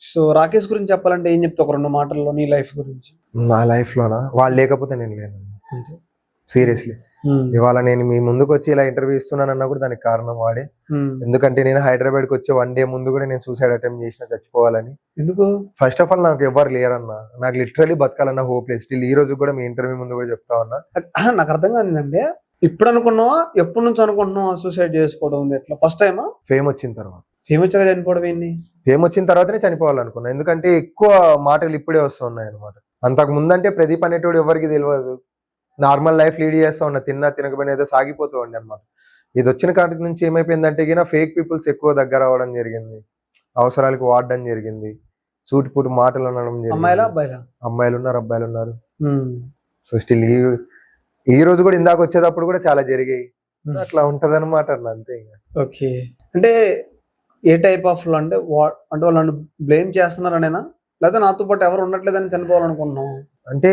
So Rakesh గురించి చెప్పాలంటే ఏం చెప్తావు ఒక రెండు మాటల్లో నీ లైఫ్ గురించి? నా లైఫ్ లోనా? వాళ్ళు లేకపోతే నేను లేను. అంతే. సీరియస్లీ ఇవాళ నేను మీ ముందుకు వచ్చి ఇలా ఇంటర్వ్యూ ఇస్తున్నానన్నా కూడా దానికి కారణం వాడే. ఎందుకంటే నేను హైదరాబాద్కి వచ్చే వన్ డే ముందు కూడా నేను సూసైడ్ అటెంప్ట్ చేసిన చచ్చిపోవాలని. ఎందుకు? ఫస్ట్ ఆఫ్ ఆల్ నాకు ఎవరు లేరన్న. నాకు లిటరలీ బతకాలన్న హోప్ లేదు స్టిల్ ఈ రోజు కూడా మీ ఇంటర్వ్యూ ముందు కూడా చెప్తా ఉన్నా. నాకు అర్థం కానిదంటే ఇప్పుడు అనుకున్నావా? ఎప్పటి నుంచి అనుకుంటున్నావా సూసైడ్ చేసుకోవడం ఎట్లా? ఫస్ట్ టైమా ఫేమ్ వచ్చిన తర్వాత. ఫేమస్గా చనిపోవడం ఏంది? ఫేమ్ వచ్చిన తర్వాతనే చనిపోవాలనుకున్నా. ఎందుకంటే ఎక్కువ మాటలు ఇప్పుడే వస్తున్నాయి అనమాట అంతకు ముందంటే ప్రదీప్ అనేటోడు ఎవరికి తెలియదు నార్మల్ లైఫ్ లీడ్ చేస్తా ఉన్నా తిన్నా తినకపోయినా ఏదో సాగిపోతూ ఉండే అనమాట ఇది వచ్చిన కాటి నుంచి ఏమైపోయిందంటే గిన ఫేక్ పీపుల్స్ ఎక్కువ దగ్గర అవ్వడం జరిగింది. అవసరాలకు వాడడం జరిగింది. సూటిపూటి మాటలు అనడం అమ్మాయిలా జరిగింది అబ్బాయిలా? అమ్మాయిలు ఉన్నారు అబ్బాయిలు ఉన్నారు. సో స్టిల్ ఈ ఈ రోజు కూడా ఇందాక వచ్చేటప్పుడు కూడా చాలా జరిగాయి. అట్లా ఉంటది అనమాట అంతే ఇంకా ఓకే. అంటే ఏ టైప్ ఆఫ్ అంటే అంటే వాళ్ళని బ్లేమ్ చేస్తున్నారనేనా? లేకపోతే నాతో పాటు ఎవరు ఉండట్లేదని చనిపోవాలనుకుంటున్నావు? అంటే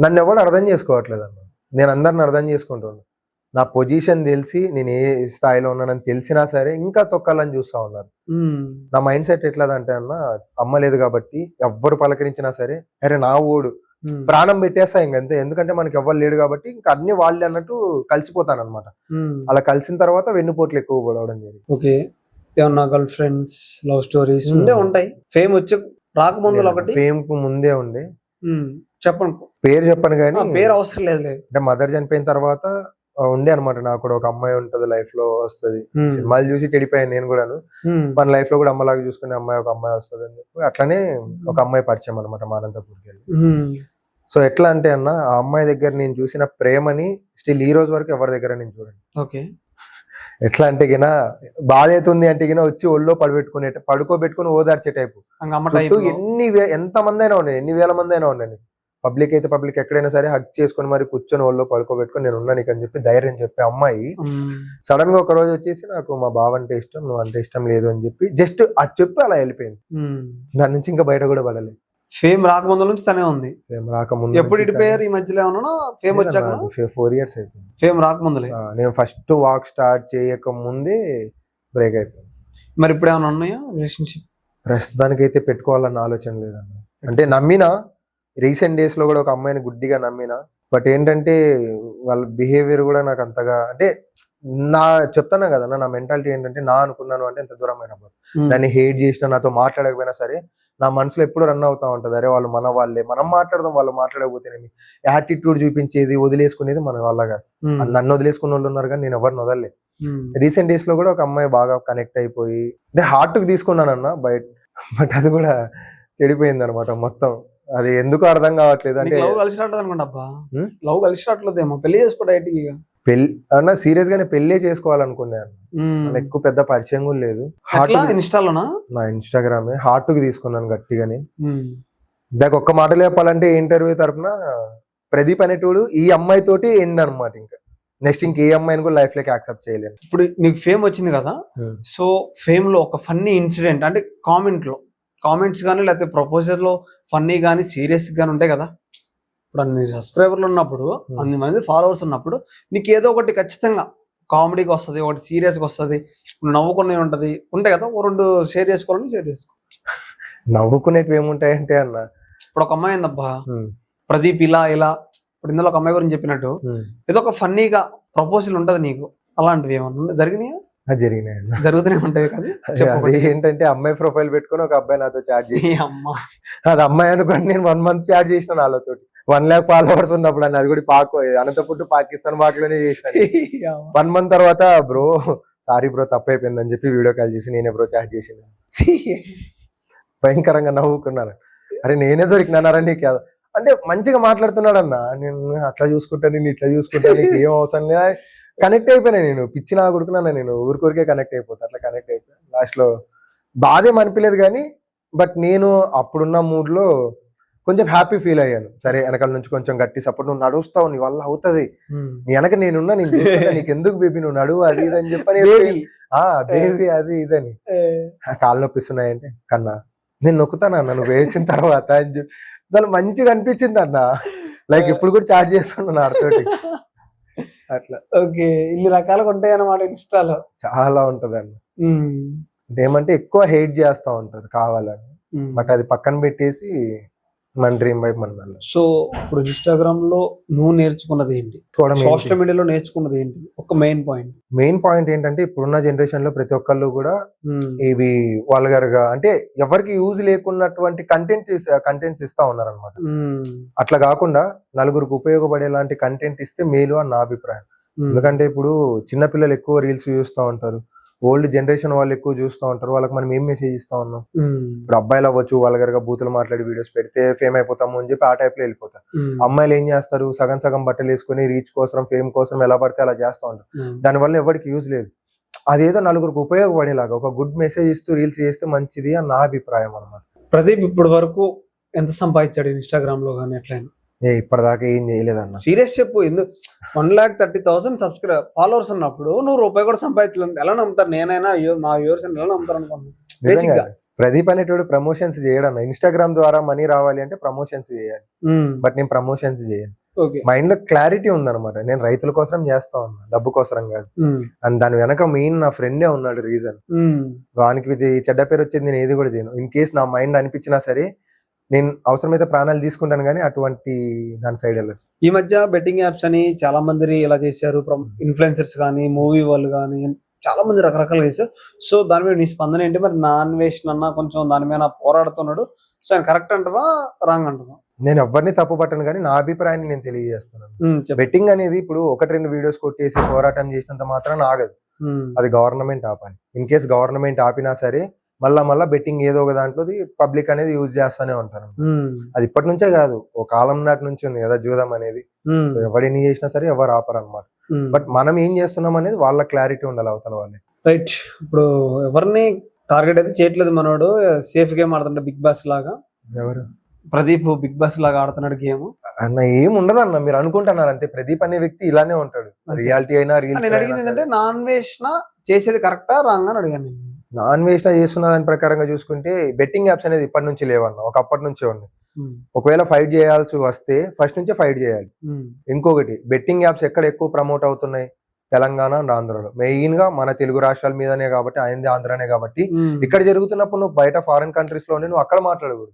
నన్ను ఎవరు అర్థం చేసుకోవట్లేదు అన్న నేను అందరిని అర్థం చేసుకుంటున్నాను నా పొజిషన్ తెలిసి నేను ఏ స్థాయిలో ఉన్నానని తెలిసినా సరే ఇంకా తొక్కాలని చూస్తా ఉన్నారు. ఉమ్. నా మైండ్ సెట్ ఎట్లదంటే అన్న అమ్మ లేదు కాబట్టి ఎవ్వరు పలకరించినా సరే అరే నా ఓడు ఉమ్. ప్రాణం పెట్టేస్తా ఇంకంతే ఎందుకంటే మనకి ఎవ్వరు లేడు కాబట్టి ఇంకా అన్ని వాళ్ళే అన్నట్టు కలిసిపోతాను అనమాట. అలా కలిసిన తర్వాత వెన్నుపోట్లు ఎక్కువ పడవడం జరిగింది. ఓకే. ఏమన్నా girl friends love stories Hmm. ఉండే ఉంటాయి. ఫేమ్ వచ్చే రాకముందులో ఒకటి. ఫేమ్కు ముందే ఉండే. ఉమ్. చెప్పండి. పేరు చెప్పను ఆ, కానీ పేరు అవసరం లేదు అంటే మదర్ చనిపోయిన తర్వాత ఉండే అనమాట నాకు కూడా. ఒక అమ్మాయి ఉంటది లైఫ్లో వస్తది. Hmm. సినిమాలు చూసి చెడిపోయాను నేను కూడాను. మన లైఫ్లో కూడా అమ్మలాగా చూసుకునే అమ్మాయి ఒక అమ్మాయి వస్తుంది అని చెప్పి. అట్లనే ఒక అమ్మాయి పరిచయం అనమాట మానంతపూర్కి వెళ్ళి. సో ఎట్లా అంటే అన్న ఆ అమ్మాయి దగ్గర నేను చూసిన ప్రేమని స్టిల్ ఈ రోజు వరకు ఎవరి దగ్గర నేను చూడండి ఓకే ఎట్లా అంటే గిన బాధ అవుతుంది అంటే గిన వచ్చి ఒళ్ళో పడబెట్టుకునే పడుకోబెట్టుకుని ఓదార్చే టైపు. ఎన్ని ఎంత మంది అయినా ఉన్నాయి ఎన్ని వేల మంది అయినా ఉన్నాయి పబ్లిక్ అయితే పబ్లిక్ ఎక్కడైనా సరే హక్ చేసుకొని మరి కూర్చొని ఒళ్ళో పడుకోబెట్టుకొని నేను ఉన్నా నీకు అని చెప్పి ధైర్యం చెప్పే అమ్మాయి. సడన్గా ఒక రోజు వచ్చేసి నాకు మా బావ అంటే ఇష్టం నువ్వు అంటే ఇష్టం లేదు అని చెప్పి జస్ట్ అది చెప్పి అలా వెళ్ళిపోయింది. దాని నుంచి ఇంకా బయట కూడా పడలేదు. ఫేమ్ రాకముందు నుంచి తనే ఉంది. ఫేమ్ రాకముందు ఎప్పుడు ఇడిపోయారు ఈ మధ్యలో ఏమన్నా ఫేమ్ వచ్చాక ఫోర్ ఇయర్స్ అయిపోయింది. ఫేమ్ రాకముందులే. నేను ఫస్ట్ వాక్ స్టార్ట్ చేయక ముందే బ్రేక్ అయిపోయింది. మరి ఇప్పుడు ఏమైనా ఉన్నాయా రిలేషన్షిప్? ప్రస్తుతానికి అయితే పెట్టుకోవాలన్న ఆలోచన లేదన్న. అంటే నమ్మినా రీసెంట్ డేస్లో కూడా ఒక అమ్మాయిని గుడ్డిగా నమ్మినా బట్ ఏంటంటే వాళ్ళ బిహేవియర్ కూడా నాకు అంతగా అంటే నా చెప్తాను కదా నా మెంటాలిటీ ఏంటంటే నా అనుకున్నాను అంటే ఎంత దూరం అయినప్పుడు దాన్ని హేట్ చేసినా నాతో మాట్లాడకపోయినా సరే నా మనసులో ఎప్పుడు రన్ అవుతా ఉంటది. అరే వాళ్ళు మన వాళ్ళే. మనం మాట్లాడదాం వాళ్ళు మాట్లాడకపోతేనేమి యాటిట్యూడ్ చూపించేది వదిలేసుకునేది మన వాళ్ళగా. నన్ను వదిలేసుకున్న వాళ్ళు ఉన్నారు కానీ నేను ఎవరిని వదలలే. రీసెంట్ డేస్లో కూడా ఒక అమ్మాయి బాగా కనెక్ట్ అయిపోయి అంటే హార్ట్కి తీసుకున్నానన్న బయట. బట్ అది కూడా చెడిపోయింది అనమాట మొత్తం. అది ఎందుకు అర్థం కావట్లేదు. అంటే లవ్ కలిసి రావట్లేదు అనుకోండి అబ్బా? లవ్ కలిసి రావట్లేదేమో పెళ్ళి చేసుకో డైరెక్ట్ ఇక? పెళ్ళి అన్న సీరియస్ గానే పెళ్ళే చేసుకోవాలనుకున్నాను అలా ఎక్కువ పెద్ద పరిచయం కూడా లేదు. హార్ట్ ఇన్స్టాలోనా? నా ఇన్స్టాగ్రామ్. హార్ట్కి తీసుకున్నాను గట్టిగానే. దాకా ఒక్క మాటలో చెప్పాలంటే ఇంటర్వ్యూ తరపున ప్రదీప్ అనేటోడు ఈ అమ్మాయి తోటి ఎండ్ అనమాట ఇంకా. నెక్స్ట్ ఇంక ఏ అమ్మాయిని కూడా లైఫ్లోకి యాక్సెప్ట్ చేయలేను. ఇప్పుడు నీకు ఫేమ్ వచ్చింది కదా? సో ఫేమ్లో ఒక ఫన్నీ ఇన్సిడెంట్ అంటే కామెంట్లో. కామెంట్స్ కానీ లేకపోతే ప్రపోజల్లో ఫన్నీ కానీ సీరియస్ కానీ ఉంటాయి కదా? ఇప్పుడు అన్ని సబ్స్క్రైబర్లు ఉన్నప్పుడు Hmm. అన్ని మంది ఫాలోవర్స్ ఉన్నప్పుడు నీకు ఏదో ఒకటి ఖచ్చితంగా కామెడీకి వస్తుంది ఒకటి సీరియస్గా వస్తుంది నవ్వుకునే ఉంటది. ఉంటాయి కదా ఒక రెండు షేర్ చేసుకోవాలని షేర్ చేసుకో. నవ్వుకునేటివి ఏముంటాయంటే అన్న? ఇప్పుడు ఒక అమ్మాయి ఏందబ్బా ఉమ్, ప్రదీప్ ఇలా ఇలా. ఇప్పుడు ఇందులో ఒక అమ్మాయి గురించి చెప్పినట్టు ఉమ్. ఏదో ఒక ఫన్నీగా ప్రపోజల్ ఉంటది నీకు. అలాంటివి ఏమన్నా జరిగినాయా? జరిగినాయి జరుగుతూనే ఉంటాయి కదా. ఏంటంటే అమ్మాయి ప్రొఫైల్ పెట్టుకొని ఒక అబ్బాయి నాతో చాట్ చేసి అమ్మ. అది అమ్మాయి అనుకోండి నేను వన్ మంత్ చాట్ చేసిన నాతో వన్ ల్యాక్ ఫాలోవర్స్ ఉన్నప్పుడు అన్న అది కూడా పాక్ అనంతపుట్టు పాకిస్తాన్ పాక్లోనే చేసిన వన్ మంత్ తర్వాత బ్రో సారీ బ్రో తప్పైపోయింది అని చెప్పి వీడియో కాల్ చేసి నేనే బ్రో చాట్ చేసిన. భయంకరంగా నవ్వుకున్నాను. అరే నేనే దొరికినానరా నీకు? అది- అంటే మంచిగా మాట్లాడుతున్నాడు అన్న. నేను అట్లా చూసుకుంటా నేను ఇట్లా చూసుకుంటా నీకు ఏం అవసరం లేదా? కనెక్ట్ అయిపోయినా నేను. పిచ్చి నా కొడుకున్నా నేను. ఊరికొరికే కనెక్ట్ అయిపోతా అట్లా కనెక్ట్ అయిపోయా. లాస్ట్లో బాధేం అనిపించలేదు కానీ బట్ నేను అప్పుడున్న మూడ్లో కొంచెం హ్యాపీ ఫీల్ అయ్యాను. సరే వెనకాల నుంచి కొంచెం గట్టి సపోర్ట్ నువ్వు నడుస్తావు నీ వల్ల అవుతది. నీ వెనక నేనున్నా నేను నీకు ఎందుకు బేబీ నువ్వు నడువు అది ఇది అని చెప్పని ఆ బేబీ అది ఇదని కాళ్ళు నొప్పిస్తున్నాయంటే కన్నా నేను నొక్కుతానన్న నువ్వు వేసిన తర్వాత అని చెప్పి. అసలు మంచిగా అనిపించింది అన్న. లైక్ ఇప్పుడు కూడా చార్జ్ చేస్తున్నాను ఆడతోటి. అట్లా. ఓకే ఇన్ని రకాలుగా ఉంటాయి అన్నమాట ఇన్స్టాలో. చాలా ఉంటది అన్న అంటే ఏమంటే ఎక్కువ హేట్ చేస్తా ఉంటారు కావాలని. బట్ అది పక్కన పెట్టేసి మన డ్రీమ్ వైపు మనం సో ఇప్పుడు ఇన్స్టాగ్రామ్లో నువ్వు నేర్చుకున్నది ఏంటి? సోషల్ మీడియాలో నేర్చుకున్నది ఏంటి? ఒక మెయిన్ పాయింట్ మెయిన్ పాయింట్ ఏంటంటే ఇప్పుడున్న జనరేషన్లో ప్రతి ఒక్కళ్ళు కూడా ఇవి వల్గర్గా అంటే ఎవరికి యూజ్ లేకున్నటువంటి కంటెంట్ కంటెంట్స్ ఇస్తా ఉన్నారు అనమాట అట్లా కాకుండా నలుగురికి ఉపయోగపడేలాంటి కంటెంట్ ఇస్తే మేలు అని నా అభిప్రాయం. ఎందుకంటే ఇప్పుడు చిన్నపిల్లలు ఎక్కువ రీల్స్ చూస్తూ ఉంటారు. ఓల్డ్ జనరేషన్ వాళ్ళు ఎక్కువ చూస్తూ ఉంటారు. వాళ్ళకి మనం ఏం మెసేజ్ ఇస్తా ఉన్నాం? ఇప్పుడు అబ్బాయిలు అవ్వచ్చు వల్గర్గా బూతులు మాట్లాడి వీడియోస్ పెడితే ఫేమ్ అయిపోతాము అని చెప్పి ఆ టైప్లో వెళ్ళిపోతారు. అమ్మాయిలు ఏం చేస్తారు? సగం సగం బట్టలు వేసుకొని రీచ్ కోసం ఫేమ్ కోసం ఎలా పడితే అలా చేస్తూ ఉంటారు. దానివల్ల ఎవరికి యూజ్ లేదు. అదేదో నలుగురికి ఉపయోగపడేలాగా ఒక గుడ్ మెసేజ్ ఇస్తూ రీల్స్ చేస్తే మంచిది అని నా అభిప్రాయం అనమాట ప్రదీప్ ఇప్పటి వరకు ఎంత సంపాదించాడు ఇన్స్టాగ్రామ్లో కానీ ఎట్లయినా ఇప్పటిదాకా ఏం చేయలేదన్న. సీరియస్ చెప్పు ఎందుకు one lakh thirty thousand subscribe followers ఉన్నప్పుడు నువ్వు రూపాయి కూడా సంపాదించలేదు ఎలా నమ్ముతారు? నేనైనా మా వ్యూవర్స్ ఎలా నమ్ముతారు అనుకున్నాను ప్రదీప్ అనేటోడు ప్రమోషన్స్ చేయడన్న. ఇన్స్టాగ్రామ్ ద్వారా మనీ రావాలి అంటే ప్రమోషన్స్ చేయాలి. బట్ నేను ప్రమోషన్స్ చేయను ఓకే. మైండ్లో క్లారిటీ ఉందన్నమాట. నేను రైతుల కోసం చేస్తా ఉన్నా. డబ్బు కోసం కాదు. అండ్ దాని వెనక మెయిన్ నా ఫ్రెండే ఉన్నాడు రీజన్ వానికి చెడ్డ పేరు వచ్చేది నేను ఏది కూడా చేయను. ఇన్ కేస్ నా మైండ్ అనిపించినా సరే నేను అవసరమైతే ప్రాణాలు తీసుకుంటాను కానీ అటువంటి దాని సైడ్ వెళ్ళదు ఈ మధ్య బెట్టింగ్ యాప్స్ అని చాలా మంది ఇలా చేశారు. ఇన్ఫ్లుయెన్సర్స్ కానీ మూవీ వాళ్ళు కానీ చాలా మంది రకరకాలుగా చేశారు. సో దాని మీద నీ స్పందన ఏంటి? మరి నాన్ వేషన్ అన్న కొంచెం దాని మీద పోరాడుతున్నాడు. సో ఆయన కరెక్ట్ అంటవా? రాంగ్ అంటవా? నేను ఎవరిని తప్పు పట్టను కానీ నా అభిప్రాయాన్ని నేను తెలియజేస్తున్నాను. బెట్టింగ్ అనేది ఇప్పుడు ఒకటి రెండు వీడియోస్ కొట్టేసి పోరాటం చేసినంత మాత్రం ఆగదు. అది గవర్నమెంట్ ఆపాలి ఇన్ కేస్ గవర్నమెంట్ ఆపినా సరే మళ్ళా మళ్ళా బెట్టింగ్ ఏదో ఒక దాంట్లో పబ్లిక్ అనేది యూజ్ చేస్తానే ఉంటారు. అది ఇప్పటి నుంచే కాదు ఓ కాలం నాటి నుంచి ఉంది కదా జూదం అనేది. సో ఎవరు ఎన్ని చేసినా సరే ఎవరు ఆపరు అనమాట. బట్ మనం ఏం చేస్తున్నాం అనేది వాళ్ళ క్లారిటీ ఉండాలి అవతల వాళ్ళకి. రైట్. ఇప్పుడు ఎవరిని టార్గెట్ అయితే చేయట్లేదు మనోడు. సేఫ్ గేమ్ ఆడుతుంటే బిగ్ బాస్ లాగా. ఎవరు? ప్రదీప్ బిగ్ బాస్ లాగా ఆడుతున్నాడు గేమ్. అన్న ఏం ఉండదు అన్న మీరు అనుకుంటున్నారు అంతే. ప్రదీప్ అనే వ్యక్తి ఇలానే ఉంటాడు. రియాలిటీ అయినా నేను అడిగింది ఏంటంటే నాన్ వేసిన చేసేది కరెక్టా రాంగ్ అని అడిగాను నేను వేస్ట్ చేస్తున్న దాని ప్రకారంగా చూసుకుంటే బెట్టింగ్ యాప్స్ అనేది ఇప్పటి నుంచి లేవన్న ఒకప్పటి నుంచే ఉన్నాయి. ఒకవేళ ఫైట్ చేయాల్సి వస్తే ఫస్ట్ నుంచే ఫైట్ చేయాలి. ఇంకొకటి బెట్టింగ్ యాప్స్ ఎక్కడ ఎక్కువ ప్రమోట్ అవుతున్నాయి? తెలంగాణ అండ్ ఆంధ్రలో. మెయిన్గా మన తెలుగు రాష్ట్రాల మీదనే కాబట్టి ఆయనది ఆంధ్రనే కాబట్టి ఇక్కడ జరుగుతున్నప్పుడు నువ్వు బయట ఫారెన్ కంట్రీస్లోనే నువ్వు అక్కడ మాట్లాడకూడదు.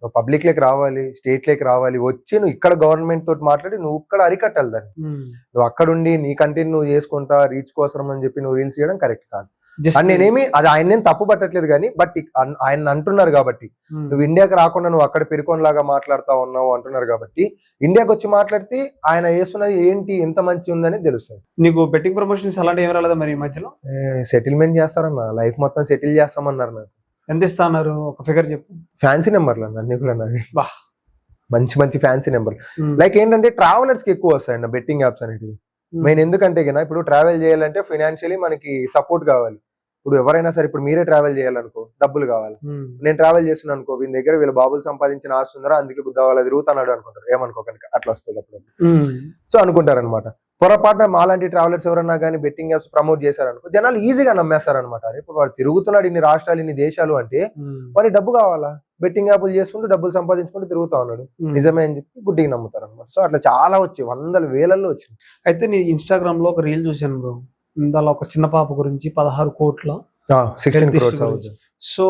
నువ్వు పబ్లిక్ లేకి రావాలి స్టేట్ లేకి రావాలి వచ్చి నువ్వు ఇక్కడ గవర్నమెంట్ తోటి మాట్లాడి నువ్వు ఇక్కడ అరికట్టాలి దాన్ని. నువ్వు అక్కడుండి నీ కంటెంట్ నువ్వు చేసుకుంటా రీచ్ కోసం అని చెప్పి నువ్వు రీల్స్ చేయడం కరెక్ట్ కాదు. అని నేనేమి అది ఆయన నేను తప్పు పట్టట్లేదు కానీ బట్ ఆయన అంటున్నారు కాబట్టి. ఉమ్, నువ్వు ఇండియాకి రాకుండా నువ్వు అక్కడ పెరుకోన్లాగా మాట్లాడుతా ఉన్నావు అంటున్నారు కాబట్టి ఇండియాకి వచ్చి మాట్లాడితే ఆయన చేస్తున్నది ఏంటి ఎంత మంచి ఉందని తెలుస్తుంది. నీకు బెట్టింగ్ ప్రమోషన్స్ అలాంటి ఏం రాలేదా మరి ఈ మధ్యలో? సెటిల్మెంట్ చేస్తారన్న లైఫ్ మొత్తం సెటిల్ చేస్తామన్నారు నాకు. ఎంత ఇస్తాన్నారు? ఒక ఫిగర్ చెప్పు. ఫ్యాన్సీ నెంబర్లు అన్న అన్ని కూడా నావి. బా. మంచి మంచి ఫ్యాన్సీ నెంబర్ లైక్ ఏంటంటే ట్రావెలర్స్కి ఎక్కువ వస్తాయండి బెట్టింగ్ యాప్స్ అనేటివి. మెయిన్ ఎందుకంటే గిన ఇప్పుడు ట్రావెల్ చేయాలంటే ఫైనాన్షియలీ మనకి సపోర్ట్ కావాలి. ఇప్పుడు ఎవరైనా సరే ఇప్పుడు మీరే ట్రావెల్ చేయాలనుకో డబ్బులు కావాలి. నేను ట్రావెల్ చేస్తున్నాను అనుకో వీని దగ్గర వీళ్ళ బాబులు సంపాదించిన ఆస్తి ఉందరా అందుకే బుద్ధ వాళ్ళ తిరుగుతున్నాడు అనుకుంటారు. ఏమనుకోకండి అట్లా వస్తుంది అప్పుడు. సో అనుకుంటారు అనమాట పొరపాటున మాలాంటి ట్రావెలర్స్ ఎవరన్నా కానీ బెట్టింగ్ యాప్స్ ప్రమోట్ చేశారనుకో జనాలు ఈజీగా నమ్మేస్తారు అనమాట ఇప్పుడు వాడు తిరుగుతున్నాడు ఇన్ని రాష్ట్రాలు ఇన్ని దేశాలు అంటే వారికి డబ్బు కావాలా? బెట్టింగ్ యాప్లు చేసుకుంటూ డబ్బులు సంపాదించుకుంటూ తిరుగుతా ఉన్నాడు. నిజమే అని చెప్పి గుడ్డికి నమ్ముతారు అనమాట సో అట్లా చాలా వచ్చి వందల వేలల్లో వచ్చింది. అయితే నీ ఇన్స్టాగ్రామ్లో ఒక రీల్ చూశాను బ్రో దానిలో ఒక చిన్న పాప గురించి పదహారు కోట్ల. సో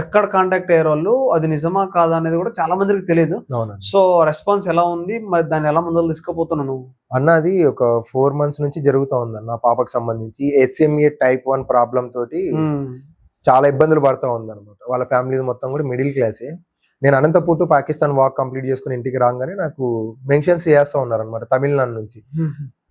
ఎక్కడ కాంటాక్ట్ అయ్యారు వాళ్ళు అది నిజమా కాదా అనేది కూడా చాలా మందికి తెలియదు. సో రెస్పాన్స్ ఎలా ఉంది? మరి దాన్ని ఎలా ముందలు తీసుకుపోతున్నావు నువ్వు? అన్నది ఒక ఫోర్ మంత్స్ నుంచి జరుగుతా ఉంది అన్న పాపకు సంబంధించి. ఎస్ఎంఏ టైప్ వన్ ప్రాబ్లం తోటి చాలా ఇబ్బందులు పడతా ఉంది అనమాట వాళ్ళ ఫ్యామిలీ మొత్తం కూడా మిడిల్ క్లాసే నేను Anantapur to Pakistan walk complete చేసుకుని ఇంటికి రాగానే నాకు మెన్షన్స్ చేస్తా ఉన్నారు అనమాట తమిళనాడు నుంచి.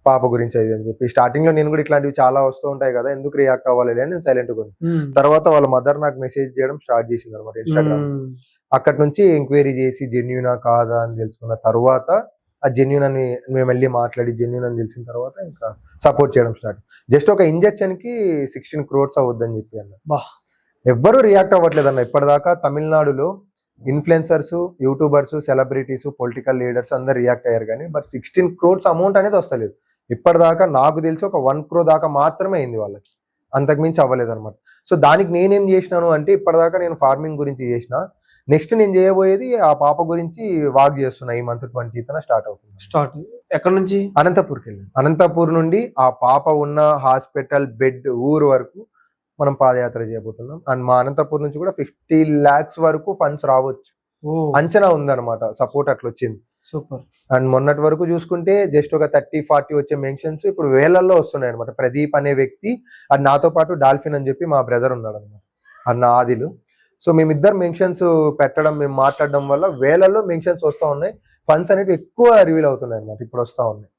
పాప గురించి అది అని చెప్పి. స్టార్టింగ్లో నేను కూడా ఇట్లాంటివి చాలా వస్తూ ఉంటాయి కదా ఎందుకు రియాక్ట్ అవ్వాలి అని నేను సైలెంట్గా ఉమ్, తర్వాత వాళ్ళ మదర్ నాకు మెసేజ్ చేయడం స్టార్ట్ చేసింది అనమాట ఇన్స్టాగ్రామ్ ఉమ్, అక్కడ నుంచి ఎంక్వైరీ చేసి జెన్యునా కాదా? అని తెలుసుకున్న తర్వాత ఆ జెన్యున్ అని మేము వెళ్ళి మాట్లాడి జెన్యున్ అని తెలిసిన తర్వాత ఇంకా సపోర్ట్ చేయడం స్టార్ట్ జస్ట్ ఒక ఇంజెక్షన్కి సిక్స్టీన్ క్రోడ్స్ అవుద్దని చెప్పి అన్న. బా. ఎవ్వరు రియాక్ట్ అవ్వట్లేదు అన్న. ఇప్పటిదాకా తమిళనాడులో influencers YouTubers celebrities political leaders అందరు రియాక్ట్ అయ్యారు కానీ బట్ సిక్స్టీన్ క్రోడ్స్ అమౌంట్ అనేది వస్తలేదు. ఇప్పటిదాకా నాకు తెలిసి ఒక వన్ క్రో దాకా మాత్రమే అయింది వాళ్ళకి. అంతకుమించి అవ్వలేదు అనమాట సో దానికి నేనేం చేసినాను అంటే ఇప్పటిదాకా నేను ఫార్మింగ్ గురించి చేసిన. నెక్స్ట్ నేను చేయబోయేది ఆ పాప గురించి వాక్ చేస్తున్నా. ఈ మంత్ ట్వంటీ స్టార్ట్ అవుతుంది. స్టార్ట్. ఎక్కడ నుంచి? అనంతపూర్కి వెళ్ళి అనంతపూర్ నుండి ఆ పాప ఉన్న హాస్పిటల్ బెడ్ ఊరు వరకు మనం పాదయాత్ర చేయబోతున్నాం. అండ్ మా అనంతపూర్ నుంచి కూడా ఫిఫ్టీ ల్యాక్స్ వరకు ఫండ్స్ రావచ్చు. అంచనా ఉందన్నమాట. సపోర్ట్ అట్లా వచ్చింది సూపర్. అండ్ మొన్నటి వరకు చూసుకుంటే జస్ట్ ఒక థర్టీ ఫార్టీ వచ్చే మెన్షన్స్ ఇప్పుడు వేలల్లో వస్తున్నాయి అనమాట ప్రదీప్ అనే వ్యక్తి అది నాతో పాటు డాల్ఫిన్ అని చెప్పి మా బ్రదర్ ఉన్నాడు అనమాట అన్న ఆదిలు. సో మేమిద్దరు మెన్షన్స్ పెట్టడం మేము మాట్లాడడం వల్ల వేలల్లో మెన్షన్స్ వస్తూ ఉన్నాయి. ఫండ్స్ అనేవి ఎక్కువ రివీల్ అవుతున్నాయి అనమాట ఇప్పుడు వస్తూ ఉన్నాయి.